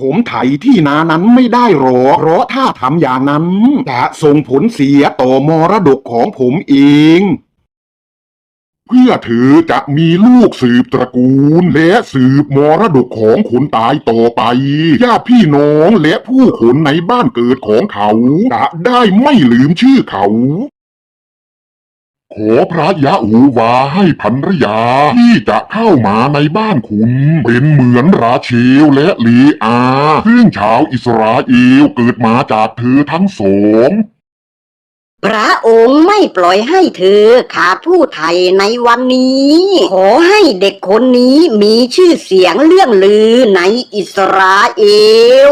ผมไถที่นานั้นไม่ได้หรอกเพราะถ้าทำอย่างนั้นจะส่งผลเสียต่อมรดกของผมเอง เพื่อเธอจะมีลูกสืบตระกูล และสืบมรดกของคนตายต่อไปญาติพี่น้องและผู้คนในบ้านเกิดของเขาจะได้ไม่ลืมชื่อเขา ขอพระยะหูวาให้ภรรยา ที่จะเข้ามาในบ้านคุณ เป็นเหมือนราเชลและลีอา ซึ่งชาวอิสราเอลเกิดมาจากเธอทั้งสองพระองค์ไม่ปล่อยให้เธอขาดผู้ไทยในวันนี้ ขอให้เด็กคนนี้มีชื่อเสียงเรื่องลือในอิสราเอล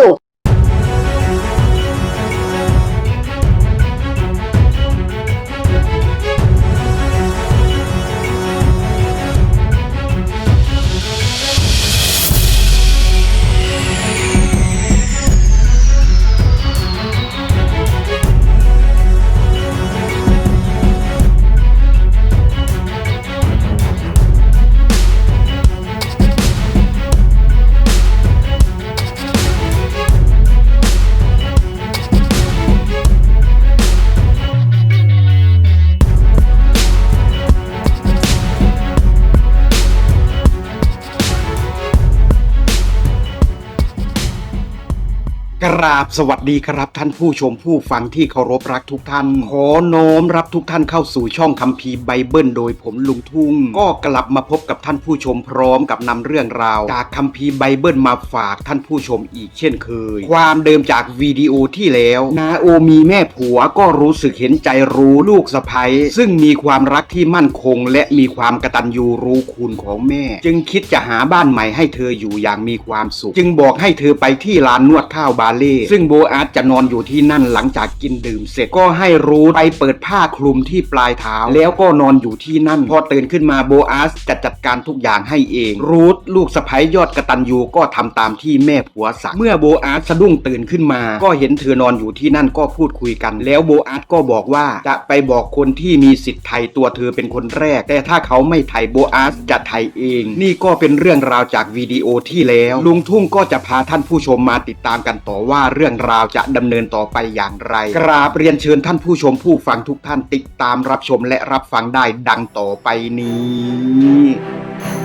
ราบสวัสดีครับท่านผู้ชมผู้ฟังที่เคารพรักทุกท่าน ขอน้อมรับทุกท่านเข้าสู่ช่องคัมภีร์ไบเบิลโดยผมลุงทุ่ง ก็กลับมาพบกับท่านผู้ชมพร้อมกับนำเรื่องราว จากคัมภีร์ไบเบิลมาฝากท่านผู้ชมอีกเช่นเคย ความเดิมจากวิดีโอที่แล้ว นาโอมีแม่ผัวก็รู้สึกเห็นใจรู้ลูกสะใภ้ซึ่งมีความรักที่มั่นคง และมีความกตัญญูรู้คุณของแม่ จึงคิดจะหาบ้านใหม่ให้เธออยู่อย่างมีความสุข จึงบอกให้เธอไปที่ร้านนวดข้าวบาเล่ซึ่งโบอาร์ตจะนอนอยู่ที่นั่นหลังจากกินดื่มเสร็จก็ให้รูทไปเปิดผ้าคลุมที่ปลายเท้า แล้วก็นอนอยู่ที่นั่น พอตื่นขึ้นมาโบอาร์ตจะจัดการทุกอย่างให้เอง รูทลูกสะใภ้ยอดกระตันยูก็ทำตามที่แม่ผัวสั่งเมื่อโบอาร์ตสะดุ้งตื่นขึ้นมา ก็เห็นเธอนอนอยู่ที่นั่นก็พูดคุยกัน แล้วโบอาร์ตก็บอกว่าจะไปบอกคนที่มีสิทธิ์ไทยตัวเธอเป็นคนแรก แต่ถ้าเขาไม่ไทยโบอาร์ตจะไทยเอง นี่ก็เป็นเรื่องราวจากวิดีโอที่แล้ว ลุงทุ่งก็จะพาท่านผู้ชมมาติดตามกันต่อว่าเรื่องราวจะดำเนินต่อไปอย่างไร กราบเรียนเชิญท่านผู้ชมผู้ฟังทุกท่านติดตามรับชมและรับฟังได้ดังต่อไปนี้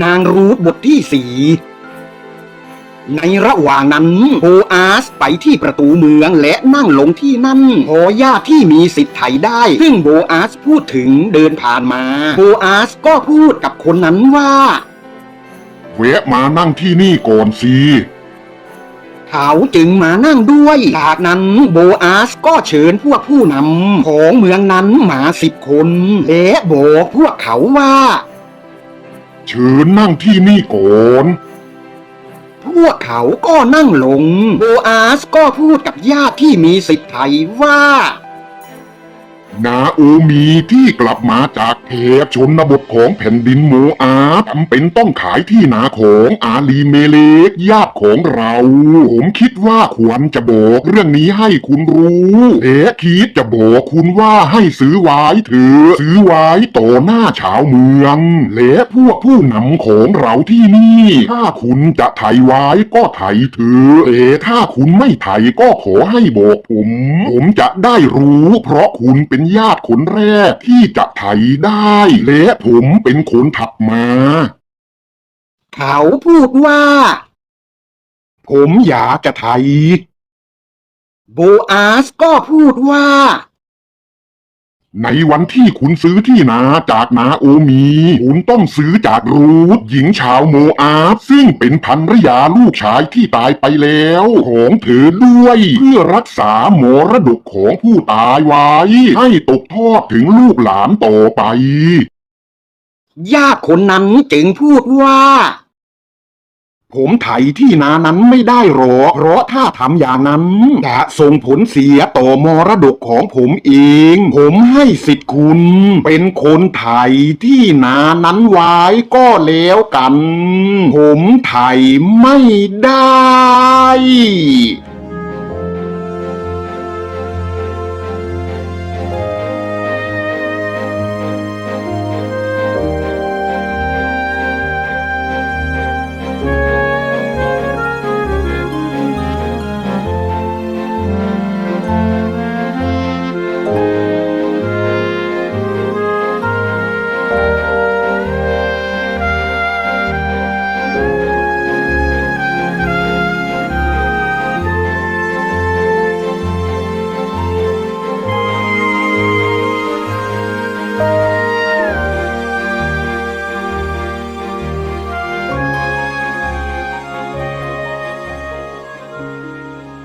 นางรูทบทที่สี่ในระหว่างนั้นโบอาสไปที่ประตูเมืองและนั่งลงที่นั่นพอญาติที่มีสิทธิ์ไถได้ ซึ่งโบอาสพูดถึงเดินผ่านมาโบอาสก็พูดกับคนนั้นว่าแวะมานั่งที่นี่ก่อนสิเขาจึงมานั่งด้วย จากนั้นโบอาสก็เชิญพวกผู้นำของเมืองนั้นมาสิบคนและบอกพวกเขาว่า เชิญนั่งที่นี่ก่อน พวกเขาก็นั่งลง โบอาสก็พูดกับญาติที่มีสิทธิ์ไทยว่า นาโอมีที่กลับมาจากแถบชนบทของแผ่นดินโมอาบจำเป็นต้องขายที่นาของอาลีเมเลกญาติของเรา ผมคิดว่าควรจะบอกเรื่องนี้ให้คุณรู้และคิดจะบอกคุณว่าให้ซื้อไว้เถอะซื้อไว้ต่อหน้าชาวเมือง และพวกผู้นำของเราที่นี่ ถ้าคุณจะไถไว้ก็ไถเถอะแต่ถ้าคุณไม่ไถก็ขอให้บอกผม ผมจะได้รู้ เพราะคุณเป็นญาติคนแรกที่จะไถได้ และผมเป็นคนถักมา เขาพูดว่า ผมอยากจะไทยโบอาสก็พูดว่า ในวันที่คุณซื้อที่นาจากนาโอมี คุณต้องซื้อจากรูทหญิงชาวโมอาบซึ่งเป็นภรรยาลูกชายที่ตายไปแล้ว ของเธอด้วย เพื่อรักษามรดกของผู้ตายไว้ ให้ตกทอดถึงลูกหลานต่อไป ญาติคนนั้นจึงพูดว่า ผมไถที่นานั้นไม่ได้หรอกเพราะถ้าทำอย่างนั้นจะส่งผลเสียต่อมรดกของผมเอง ผมให้สิทธิ์คุณ เป็นคนไถที่นานั้นไว้ก็แล้วกัน ผมไถไม่ได้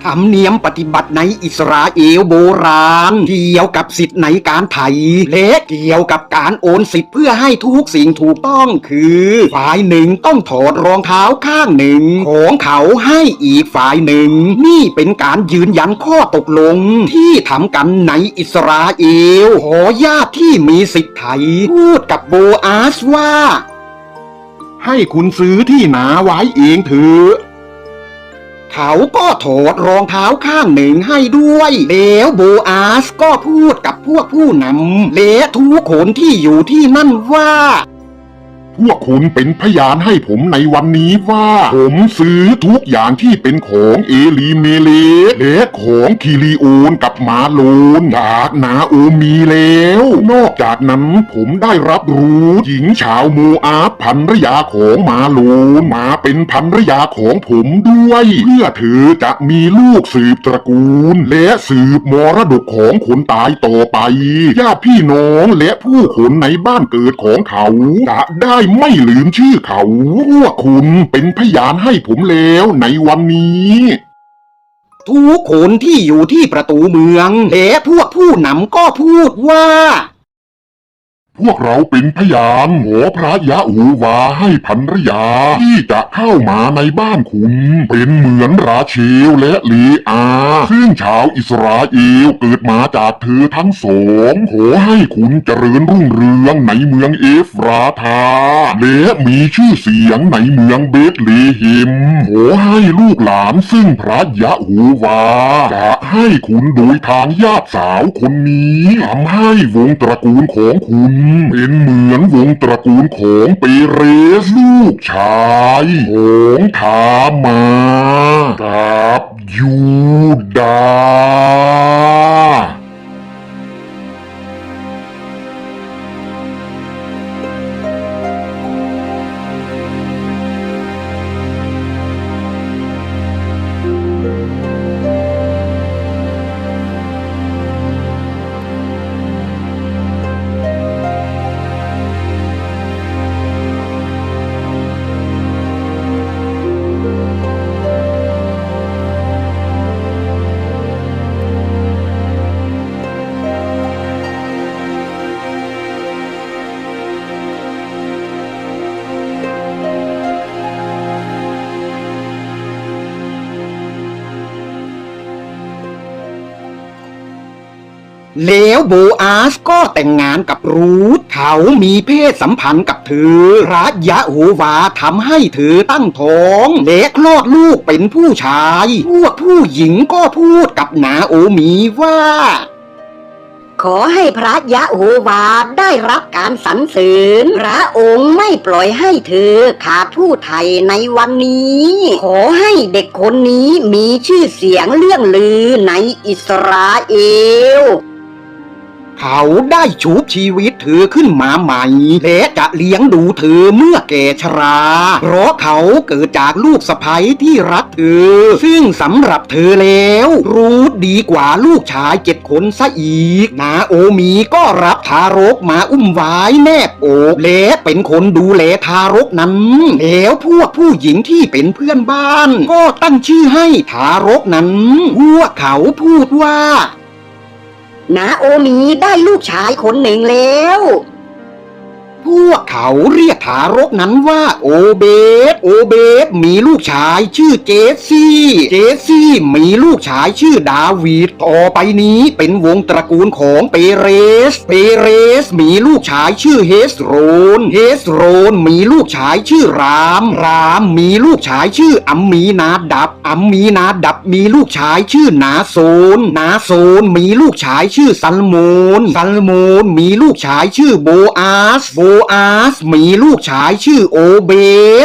ธรรมเนียมปฏิบัติในอิสราเอลโบราณ เกี่ยวกับสิทธิ์ในการไถและเกี่ยวกับการโอนสิทธิ์เพื่อให้ทุกสิ่งถูกต้องคือฝ่ายหนึ่งต้องถอดรองเท้าข้างหนึ่ง ของเขาให้อีกฝ่ายหนึ่ง นี่เป็นการยืนยันข้อตกลง ที่ทำกันในอิสราเอลขอญาติที่มีสิทธิ์ไถพูดกับโบอาสว่า ให้คุณซื้อที่หนาไว้เองเถอะ เขาก็ถอดรองเท้าข้างหนึ่งให้ด้วยแล้วโบอาสก็พูดกับพวกผู้นำและทุกคนที่อยู่ที่นั่นว่า พวกคุณเป็นพยานให้ผมในวันนี้ว่า ผมซื้อทุกอย่างที่เป็นของเอลีเมเลสและของคิริโอนกับมาโลนจากนาโอมีแล้ว นอกจากนั้นผมได้รับรู้หญิงชาวโมอาบภรรยาของมาโลนมาเป็นภรรยาของผมด้วย เพื่อเธอจะมีลูกสืบตระกูล และสืบมรดกของคนตายต่อไปญาติพี่น้องและผู้คนในบ้านเกิดของเขาจะได้ไม่ลืมชื่อเขาว่าคุณเป็นพยานให้ผมแล้วในวันนี้ ทุกคนที่อยู่ที่ประตูเมืองและพวกผู้นำก็พูดว่า พวกเราเป็นพยานขอพระยะหูวาให้ภรรยา ที่จะเข้ามาในบ้านคุณ เป็นเหมือนราเชลและลีอา ซึ่งชาวอิสราเอลเกิดมาจากเธอทั้งสองขอให้คุณเจริญรุ่งเรืองในเมืองเอฟราธา และมีชื่อเสียงในเมืองเบธเลเฮมขอให้ลูกหลานซึ่งพระยะหูวา จะให้คุณโดยทางญาติสาวคนนี้ทำให้วงตระกูลของคุณเป็นเหมือนวงตระกูลของเปเรสลูกชายของทามากับยูดา แล้วโบอาสก็แต่งงานกับรูธเขามีเพศสัมพันธ์กับเธอพระยะโฮวาทำให้เธอตั้งท้องและคลอดลูกเป็นผู้ชาย พวกผู้หญิงก็พูดกับนาโอมีว่าขอให้พระยะโฮวาได้รับการสรรเสริญพระองค์ไม่ปล่อยให้เธอขาดผู้ไทยในวันนี้ ขอให้เด็กคนนี้มีชื่อเสียงเรื่องลือในอิสราเอล เขาได้ชูบชีวิตเธอขึ้นมาใหม่และจะเลี้ยงดูเธอเมื่อแก่ชรา เพราะเขาเกิดจากลูกสะใภ้ที่รักเธอ ซึ่งสำหรับเธอแล้ว รู้ดีกว่าลูกชายเจ็ดคนซะอีก นาโอมีก็รับทารกมาอุ้มไว้แนบอกและเป็นคนดูแลทารกนั้น แล้วพวกผู้หญิงที่เป็นเพื่อนบ้าน ก็ตั้งชื่อให้ทารกนั้น พวกเขาพูดว่า นาโอมีได้ลูกชายคนหนึ่งแล้ว พวกเขาเรียกทารกนั้นว่าโอเบสโอเบสมีลูกชายชื่อเจสซี่ เจสซี่มีลูกชายชื่อดาวิดต่อไปนี้เป็นวงตระกูลของเปเรส เปเรสมีลูกชายชื่อเฮสโรน เฮสโรนมีลูกชายชื่อราม รามมีลูกชายชื่ออัมมีนาดับ อัมมีนาดับมีลูกชายชื่อนาโซน นาโซนมีลูกชายชื่อซัลโมนซัลโมนมีลูกชายชื่อโบอาสโบอาสมีลูกชายชื่อโอเบ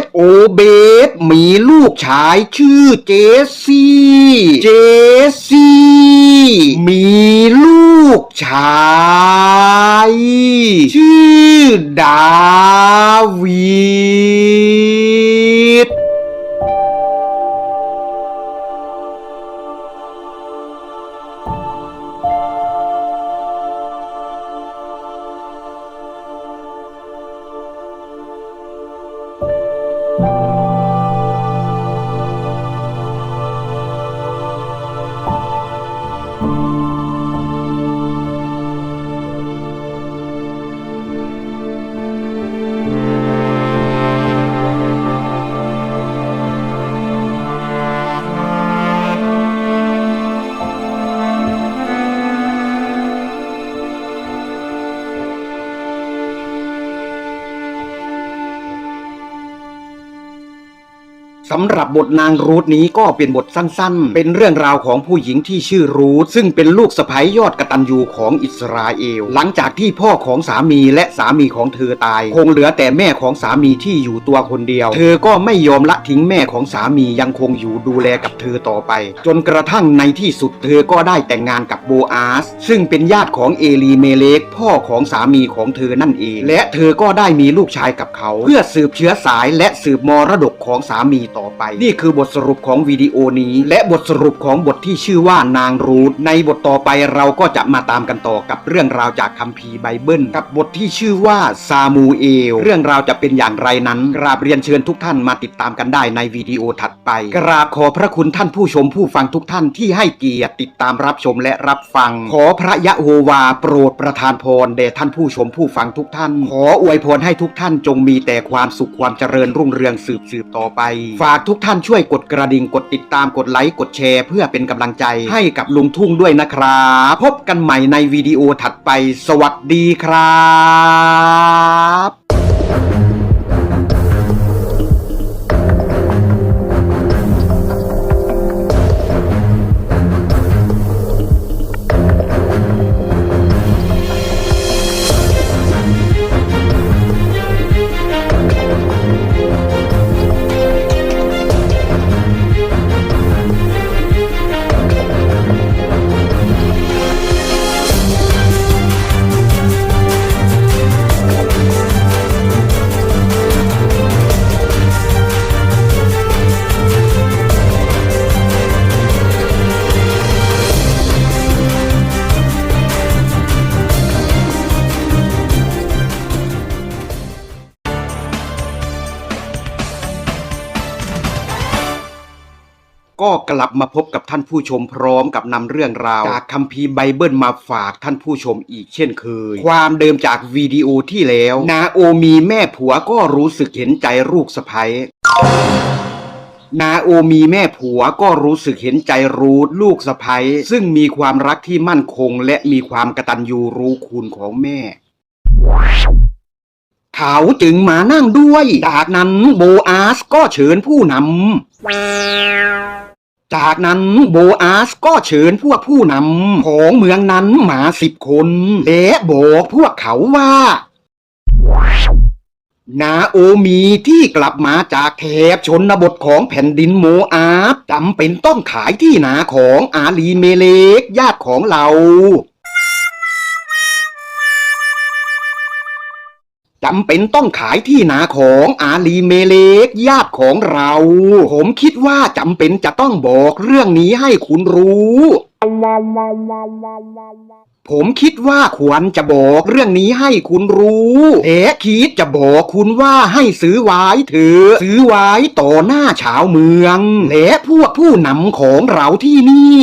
สโอเบสมีลูกชายชื่อเจสซี่เจสซี่มีลูกชายชื่อดาวิด สำหรับบทนางรูทนี้ก็เป็นบทสั้นๆ เป็นเรื่องราวของผู้หญิงที่ชื่อรูทซึ่งเป็นลูกสะใภ้ยอดกตัญญูของอิสราเอล หลังจากที่พ่อของสามีและสามีของเธอตาย คงเหลือแต่แม่ของสามีที่อยู่ตัวคนเดียว เธอก็ไม่ยอมละทิ้งแม่ของสามียังคงอยู่ดูแลกับเธอต่อไป จนกระทั่งในที่สุดเธอก็ได้แต่งงานกับโบอาส ซึ่งเป็นญาติของเอลีเมเลกพ่อของสามีของเธอนั่นเอง และเธอก็ได้มีลูกชายกับเขา เพื่อสืบเชื้อสายและสืบมรดกของสามีต่อไป นี่คือบทสรุปของวิดีโอนี้ และบทสรุปของบทที่ชื่อว่านางรูทในบทต่อไปเราก็จะมาตามกันต่อกับเรื่องราวจากคัมภีร์ไบเบิลกับบทที่ชื่อว่าซามูเอลเรื่องราวจะเป็นอย่างไรนั้น กราบเรียนเชิญทุกท่านมาติดตามกันได้ในวิดีโอถัดไป กราบขอพระคุณท่านผู้ชมผู้ฟังทุกท่านที่ให้เกียรติติดตามรับชมและรับฟัง ขอพระยะโฮวาโปรดประทานพรแด่ท่านผู้ชมผู้ฟังทุกท่าน ขออวยพรให้ทุกท่านจงมีแต่ความสุขความเจริญรุ่งเรืองสืบสืบต่อไปฝากทุกท่านช่วยกดกระดิ่งกดติดตามกดไลค์กดแชร์เพื่อเป็นกำลังใจให้กับลุงทุ่งด้วยนะครับ พบกันใหม่ในวิดีโอถัดไป สวัสดีครับ ลับมาพบกับท่านผู้ชมพร้อมกับนำเรื่องราว จากคัมภีร์ไบเบิลมาฝากท่านผู้ชมอีกเช่นเคย ความเดิมจากวิดีโอที่แล้ว นาโอมีแม่ผัวก็รู้สึกเห็นใจลูกสะใภ้นาโอมีแม่ผัวก็รู้สึกเห็นใจรูทลูกสะใภ้ซึ่งมีความรักที่มั่นคง และมีความกตัญญูรู้คุณของแม่เขาจึงมานั่งด้วย จากนั้นโบอาสก็เชิญผู้นำ จากนั้นโบอาสก็เชิญพวกผู้นำของเมืองนั้นมาสิบคน และบอกพวกเขาว่า นาโอมีที่กลับมาจากแถบชนบทของแผ่นดินโมอาบจำเป็นต้องขายที่นาของอาลีเมเลกญาติของเรา จำเป็นต้องขายที่นาของอาลีเมเลกญาติของเรา ผมคิดว่าจำเป็นจะต้องบอกเรื่องนี้ให้คุณรู้ ผมคิดว่าควรจะบอกเรื่องนี้ให้คุณรู้และคิดจะบอกคุณว่าให้ซื้อไว้เถอะซื้อไว้ต่อหน้าชาวเมืองและพวกผู้นำของเราที่นี่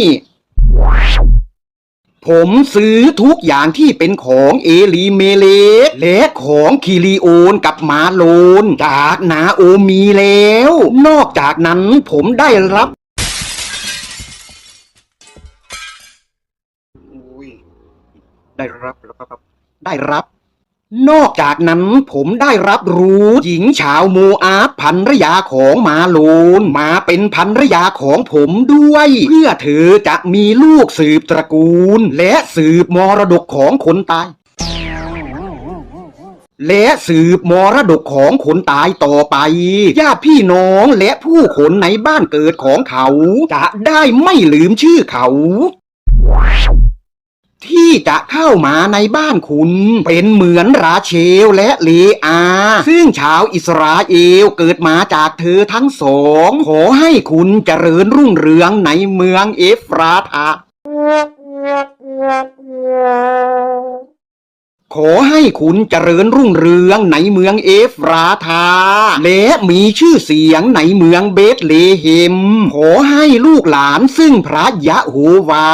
ผมซื้อทุกอย่างที่เป็นของเอลีเมเลสและของคิริโอนกับมาโลน จากนาโอมีแล้ว นอกจากนั้นผมได้รับได้รับแล้วครับได้รับ นอกจากนั้นผมได้รับรู้หญิงชาวโมอาบพันรยาของมาโลนมาเป็นพันรยาของผมด้วย เพื่อเธอจะมีลูกสืบตระกูล และสืบมรดกของคนตาย และสืบมรดกของคนตายต่อไปญาติพี่น้องและผู้คนในบ้านเกิดของเขา จะได้ไม่ลืมชื่อเขา ที่จะเข้ามาในบ้านคุณ เป็นเหมือนราเชลและเลอา ซึ่งชาวอิสราเอลเกิดมาจากเธอทั้งสอง ขอให้คุณเจริญรุ่งเรืองในเมืองเอฟราธาขอให้คุณเจริญรุ่งเรืองในเมืองเอฟราธา และมีชื่อเสียงในเมืองเบธเลเฮม ขอให้ลูกหลานซึ่งพระยะโฮวา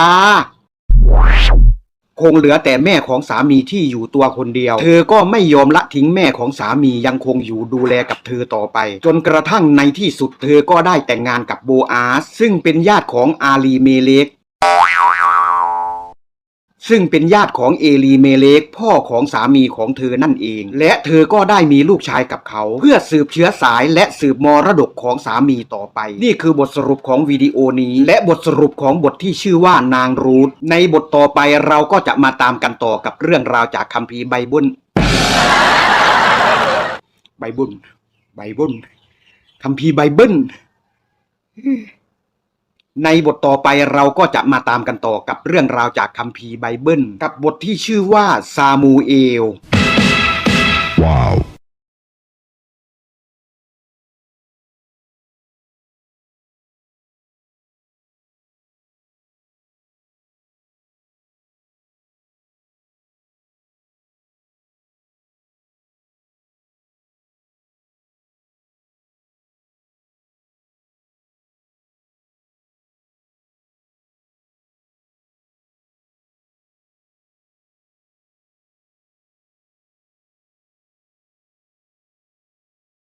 คงเหลือแต่แม่ของสามีที่อยู่ตัวคนเดียว เธอก็ไม่ยอมละทิ้งแม่ของสามียังคงอยู่ดูแลกับเธอต่อไป จนกระทั่งในที่สุดเธอก็ได้แต่งงานกับโบอาสซึ่งเป็นญาติของอาลีเมเลก ซึ่งเป็นญาติของเอลีเมเลกพ่อของสามีของเธอนั่นเอง และเธอก็ได้มีลูกชายกับเขา เพื่อสืบเชื้อสายและสืบมรดกของสามีต่อไป นี่คือบทสรุปของวิดีโอนี้ และบทสรุปของบทที่ชื่อว่านางรูธในบทต่อไปเราก็จะมาตามกันต่อกับเรื่องราวจากคัมภีร์ไบเบิลไบเบิลไบเบิลคัมภีร์ไบเบิล ในบทต่อไปเราก็จะมาตามกันต่อกับเรื่องราวจากคัมภีร์ไบเบิล กับบทที่ชื่อว่าซามูเอล Wow